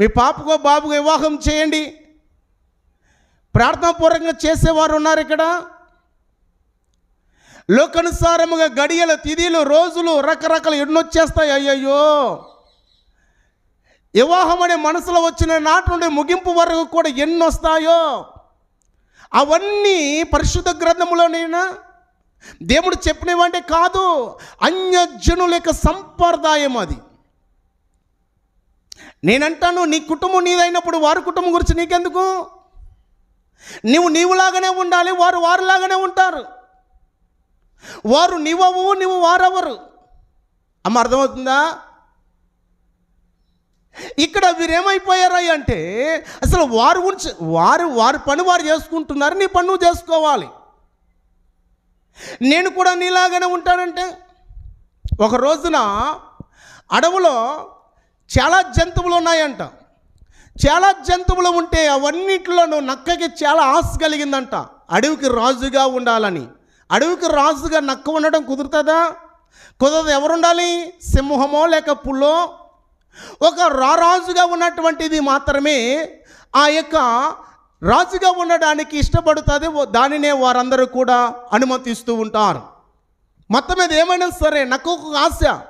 మీ పాపకో బాబుకో వివాహం చేయండి. ప్రార్థనాపూర్వకంగా చేసేవారు ఉన్నారు ఇక్కడ. లోకానుసారముగా గడియలు తిథిలు రోజులు రకరకాల ఎన్నొచ్చేస్తాయి. అయ్యయ్యో! వివాహం అనే మనసులో వచ్చిన నాటి నుండి ముగింపు వరకు కూడా ఎన్నొస్తాయో! అవన్నీ పరిశుద్ధ గ్రంథములోనైనా దేవుడు చెప్పినవంటే కాదు. అన్యజనుల యొక్క సంప్రదాయం అది. నేనంటాను నీ కుటుంబం నీదైనప్పుడు వారి కుటుంబం గురించి నీకెందుకు? నీవు నీవులాగానే ఉండాలి వారు వారిలాగానే ఉంటారు. వారు నీవవు నువ్వు వారెవరు. అమ్మ అర్థమవుతుందా? ఇక్కడ వీరేమైపోయారా అంటే అసలు వారు గురించి వారు వారి పని వారు చేసుకుంటున్నారు నీ పని నువ్వు చేసుకోవాలి. నేను కూడా నీలాగానే ఉంటానంటే ఒక రోజున అడవులో చాలా జంతువులు ఉన్నాయంట. చాలా జంతువులు ఉంటే అవన్నిటిలోనూ నక్కకి చాలా ఆశ కలిగిందంట. అడవికి రాజుగా ఉండాలని. అడవికి రాజుగా నక్క ఉండడం కుదురుతుందా? కుదరదు. ఎవరు ఉండాలి సింహమో లేక పుల్లో? ఒక రారాజుగా ఉన్నటువంటిది మాత్రమే ఆ యొక్క రాజుగా ఉండడానికి ఇష్టపడుతుంది. దానినే వారందరూ కూడా అనుమతిస్తూ ఉంటారు. మొత్తం మీద ఏమైనా సరే నాకు ఒక ఆశ.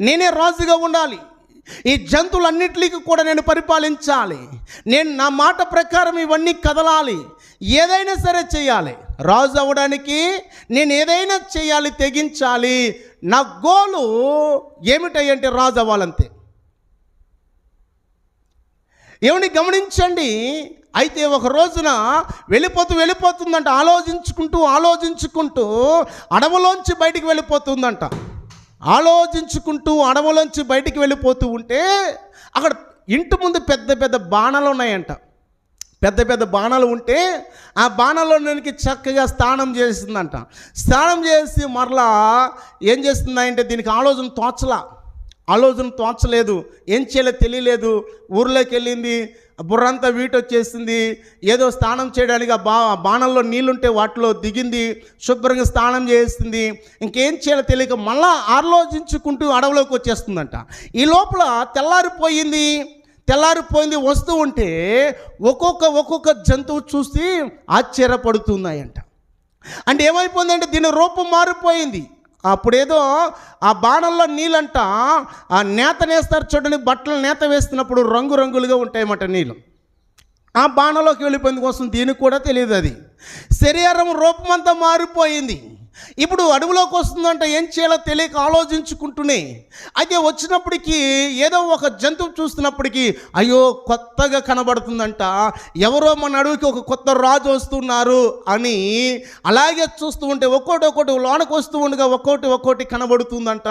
నేనే రాజుగా ఉండాలి. ఈ జంతువులన్నిటికీ కూడా నేను పరిపాలించాలి. నేను నా మాట ప్రకారం ఇవన్నీ కదలాలి. ఏదైనా సరే చేయాలి. రాజు అవ్వడానికి నేను ఏదైనా చేయాలి తెగించాలి. నా గోలు ఏమిటంటే రాజు అవ్వాలంతే. ఏమని గమనించండి? అయితే ఒక రోజున వెళ్ళిపోతూ వెళ్ళిపోతుందంట. ఆలోచించుకుంటూ ఆలోచించుకుంటూ అడవులోంచి బయటికి వెళ్ళిపోతుందంట. ఆలోచించుకుంటూ అడవులోంచి బయటికి వెళ్ళిపోతూ ఉంటే అక్కడ ఇంటి ముందు పెద్ద పెద్ద బాణాలు ఉన్నాయంట. పెద్ద పెద్ద బాణాలు ఉంటే ఆ బాణాలలోనికి చక్కగా స్నానం చేసిందంట. స్నానం చేసి మరలా ఏం చేస్తుందంటే దీనికి ఆలోచన తోచలా. ఆలోచన తోచలేదు. ఏం చేయాలో తెలియలేదు. ఊర్లోకి వెళ్ళింది. బుర్రంతా వీటొచ్చేసింది. ఏదో స్నానం చేయడానికి ఆ బా బాణంలో నీళ్ళుంటే వాటిలో దిగింది. శుభ్రంగా స్నానం చేస్తుంది ఇంకేం చేయాలో తెలియక మళ్ళా ఆలోచించుకుంటూ అడవిలోకి వచ్చేస్తుందంట. ఈ లోపల తెల్లారిపోయింది. తెల్లారిపోయింది వస్తూ ఉంటే ఒక్కొక్క ఒక్కొక్క జంతువు చూసి ఆశ్చర్యపడుతున్నాయంట. అంటే ఏమైపోయిందంటే దీని రూపం మారిపోయింది. అప్పుడేదో ఆ బాణంలో నీళ్ళంట ఆ నేత నేస్తారు చూడండి బట్టలు నేత వేస్తున్నప్పుడు రంగురంగులుగా ఉంటాయన్నమాట నీళ్ళు. ఆ బాణంలోకి వెళ్ళిపోయింది కోసం దీనికి కూడా తెలియదు అది. శరీరం రూపమంతా మారిపోయింది. ఇప్పుడు అడవిలోకి వస్తుందంట ఏం చేయాలో తెలియక ఆలోచించుకుంటూనే. అయితే వచ్చినప్పటికీ ఏదో ఒక జంతువు చూస్తున్నప్పటికీ అయ్యో కొత్తగా కనబడుతుందంట. ఎవరో మన అడవికి ఒక కొత్త రాజు వస్తున్నారు అని అలాగే చూస్తూ ఉంటే ఒక్కోటి ఒక్కోటి లోనకు వస్తూ ఉండగా ఒక్కోటి ఒక్కోటి కనబడుతుందంట.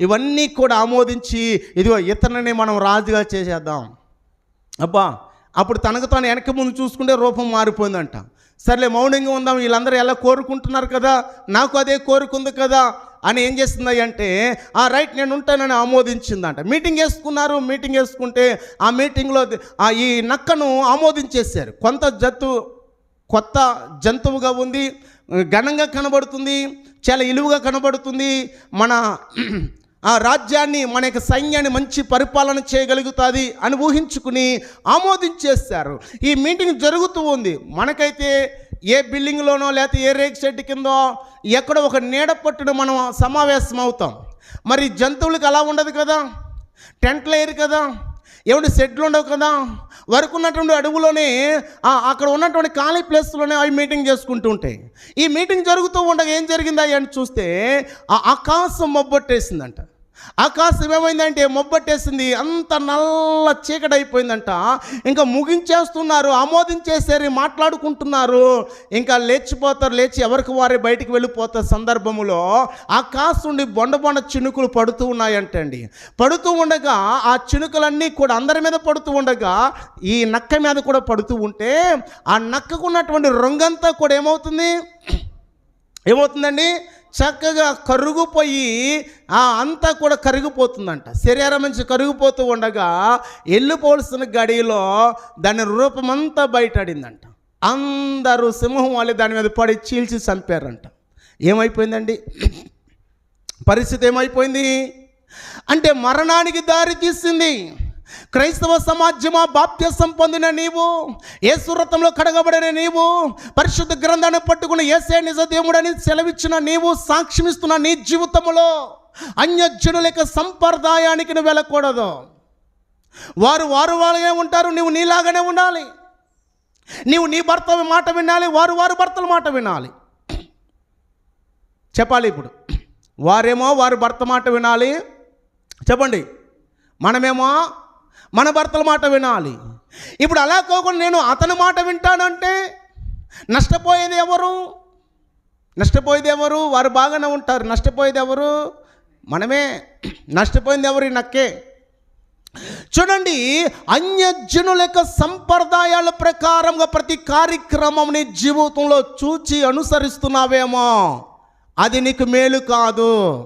ఇవన్నీ కూడా ఆమోదించి ఇదిగో ఇతనిని మనం రాజుగా చేసేద్దాం. అబ్బా అప్పుడు తనకు తాను వెనక ముందు చూసుకుంటే రూపం మారిపోయిందంట. సర్లే మౌనంగా ఉందాం వీళ్ళందరూ ఎలా కోరుకుంటున్నారు కదా? నాకు అదే కోరుకుంది కదా? అని ఏం చేస్తుంది అంటే ఆ రైట్ నేను ఉంటానని ఆమోదించిందంట. మీటింగ్ వేసుకున్నారు మీటింగ్ వేసుకుంటే ఆ మీటింగ్లో ఆ ఈ నక్కను ఆమోదించేశారు. కొంత జత్తు కొత్త జంతువుగా ఉంది ఘనంగా కనబడుతుంది చాలా ఇలువుగా కనబడుతుంది. మన ఆ రాజ్యాన్ని మన యొక్క సైన్యాన్ని మంచి పరిపాలన చేయగలుగుతుంది అని ఊహించుకుని ఆమోదించేస్తారు ఈ మీటింగ్ జరుగుతూ ఉంది. మనకైతే ఏ బిల్డింగ్లోనో లేకపోతే ఏ రేక్ షెడ్ కిందో ఎక్కడో ఒక నీడ పట్టును మనం సమావేశం అవుతాం. మరి జంతువులకు అలా ఉండదు కదా? టెంట్లు వేయరు కదా? ఏమిటి సెట్లు ఉండవు కదా? వరకు ఉన్నటువంటి అడవులోనే అక్కడ ఉన్నటువంటి ఖాళీ ప్లేస్లోనే అవి మీటింగ్ చేసుకుంటూ ఉంటాయి. ఈ మీటింగ్ జరుగుతూ ఉండగా ఏం జరిగిందా అని చూస్తే ఆ ఆకాశం మొబ్బొట్టేసిందంట. ఆకాశం ఏమైందంటే మొబ్బట్టేసింది. అంత నల్ల చీకటైపోయిందంట. ఇంకా ముగించేస్తున్నారు ఆమోదించేసేరి మాట్లాడుకుంటున్నారు. ఇంకా లేచిపోతారు లేచి ఎవరికి వారే బయటికి వెళ్ళిపోతారు సందర్భములో ఆకాశం నుండి బొండ బొండ చినుకులు పడుతూ ఉన్నాయంటండి. పడుతూ ఉండగా ఆ చినుకులన్నీ కూడా అందరి మీద పడుతూ ఉండగా ఈ నక్క మీద కూడా పడుతూ ఉంటే ఆ నక్కకున్నటువంటి రంగంతా కూడా ఏమవుతుంది? ఏమవుతుందండి? చక్కగా కరుగుపోయి ఆ అంతా కూడా కరిగిపోతుందంట. శరీరం నుంచి కరిగిపోతూ ఉండగా వెళ్ళిపోవలసిన గడిలో దాని రూపమంతా బయటడిందంట అందరూ సింహం వాళ్ళు దాని మీద పడి చీల్చి చంపారంట. ఏమైపోయిందండి? పరిస్థితి ఏమైపోయింది? అంటే మరణానికి దారి తీసింది. క్రైస్తవ సమాజమా బాప్త్యసం పొందిన నీవు? ఏసురథంలో కడగబడిన నీవు? పరిశుద్ధ గ్రంథాన్ని పట్టుకుని ఏసే నిజ దేవుడని సెలవిచ్చిన నీవు? సాక్ష్యమిస్తున్న నీ జీవితంలో అన్యజనుల యొక్క సంప్రదాయానికి నువ్వు వెళ్ళకూడదు. వారు వారు వాళ్ళనే ఉంటారు నువ్వు నీలాగానే ఉండాలి. నీవు నీ భర్త మాట వినాలి వారు వారు భర్తల మాట వినాలి. చెప్పాలి ఇప్పుడు. వారేమో వారు భర్త మాట వినాలి. చెప్పండి. మనమేమో మన భర్తల మాట వినాలి. ఇప్పుడు అలా కాకుండా నేను అతని మాట వింటానంటే నష్టపోయేది ఎవరు? నష్టపోయేది ఎవరు? వారు బాగానే ఉంటారు. నష్టపోయేది ఎవరు? మనమే. నష్టపోయింది ఎవరు? నక్కే. చూడండి అన్యజనుల యొక్క సంప్రదాయాల ప్రకారంగా ప్రతి కార్యక్రమం నీ జీవితంలో చూచి అనుసరిస్తున్నావేమో? అది నీకు మేలు కాదు.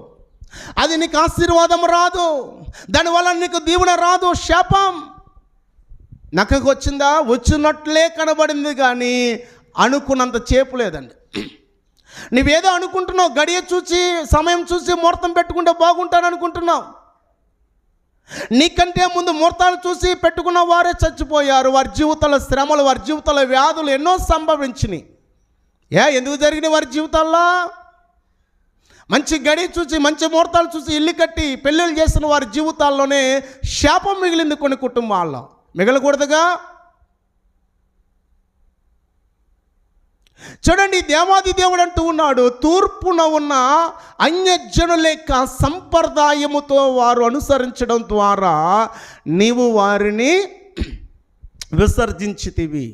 అది నీకు ఆశీర్వాదం రాదు. దానివల్ల నీకు దీవెన రాదు శాపం. నక్కకు వచ్చిందా? వచ్చినట్లే కనబడింది కానీ అనుకున్నంత చేపు లేదండి. నువ్వేదో అనుకుంటున్నావు గడియ చూసి సమయం చూసి ముహూర్తం పెట్టుకుంటే బాగుంటాను అనుకుంటున్నావు. నీకంటే ముందు ముహూర్తాలు చూసి పెట్టుకున్న వారే చచ్చిపోయారు. వారి జీవితాల శ్రమలు వారి జీవితాల వ్యాధులు ఎన్నో సంభవించినాయి. ఏ ఎందుకు జరిగినాయి వారి జీవితాల్లో? మంచి గడి చూసి మంచి ముహూర్తాలు చూసి ఇల్లు కట్టి పెళ్ళిళ్ళు చేసిన వారి జీవితాల్లోనే శాపం మిగిలింది కొన్ని కుటుంబాల్లో. మిగలకూడదుగా? చూడండి దేవాది దేవుడు అంటూ ఉన్నాడు తూర్పున ఉన్న అన్యజనుల యొక్క సంప్రదాయముతో వారు అనుసరించడం ద్వారా నీవు వారిని విసర్జించితివి.